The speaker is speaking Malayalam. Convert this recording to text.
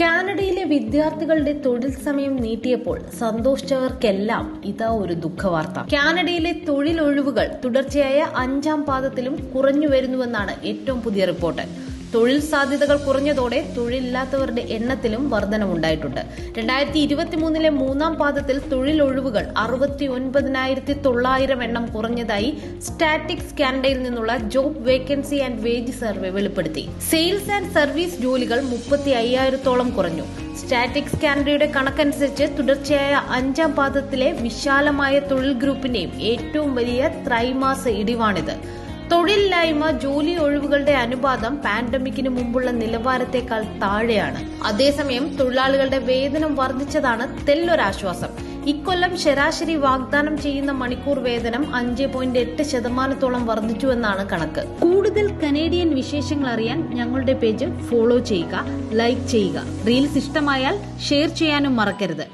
കാനഡയിലെ വിദ്യാർത്ഥികളുടെ തൊഴിൽ സമയം നീട്ടിയപ്പോൾ സന്തോഷിച്ചവർക്കെല്ലാം ഇതാ ഒരു ദുഃഖവാർത്ത. കാനഡയിലെ തൊഴിലൊഴിവുകൾ തുടർച്ചയായ അഞ്ചാം പാദത്തിലും കുറഞ്ഞു വരുന്നുവെന്നാണ് ഏറ്റവും പുതിയ റിപ്പോർട്ട്. തൊഴിൽ സാധ്യതകൾ കുറഞ്ഞതോടെ തൊഴിലില്ലാത്തവരുടെ എണ്ണത്തിലും വർധനമുണ്ടായിട്ടുണ്ട്. രണ്ടായിരത്തി ഇരുപത്തിമൂന്നിലെ മൂന്നാം പാദത്തിൽ തൊഴിലൊഴിവുകൾ അറുപത്തി ഒൻപതിനായിരത്തി തൊള്ളായിരം എണ്ണം കുറഞ്ഞതായി സ്റ്റാറ്റിക്സ് കാനഡയിൽ നിന്നുള്ള job vacancy and wage survey വെളിപ്പെടുത്തി. സെയിൽസ് ആൻഡ് സർവീസ് ജോലികൾ മുപ്പത്തി അയ്യായിരത്തോളം കുറഞ്ഞു. സ്റ്റാറ്റിക്സ് കാനഡയുടെ കണക്കനുസരിച്ച് തുടർച്ചയായ അഞ്ചാം പാദത്തിലെ വിശാലമായ തൊഴിൽ ഗ്രൂപ്പിന്റെയും ഏറ്റവും വലിയ ത്രൈമാസ ഇടിവാണിത്. തൊഴിലില്ലായ്മ ജോലി ഒഴിവുകളുടെ അനുപാതം പാൻഡമിക്കിന് മുമ്പുള്ള നിലവാരത്തെക്കാൾ താഴെയാണ്. അതേസമയം തൊഴിലാളികളുടെ വേതനം വർദ്ധിച്ചതാണ് തെല്ലൊരാശ്വാസം. ഇക്കൊല്ലം ശരാശരി വാഗ്ദാനം ചെയ്യുന്ന മണിക്കൂർ വേതനം അഞ്ച് പോയിന്റ് എട്ട് ശതമാനത്തോളം വർദ്ധിച്ചുവെന്നാണ് കണക്ക്. കൂടുതൽ കനേഡിയൻ വിശേഷങ്ങൾ അറിയാൻ ഞങ്ങളുടെ പേജ് ഫോളോ ചെയ്യുക ലൈക്ക് ചെയ്യുക. റീൽസ് ഇഷ്ടമായാൽ ഷെയർ ചെയ്യാനും മറക്കരുത്.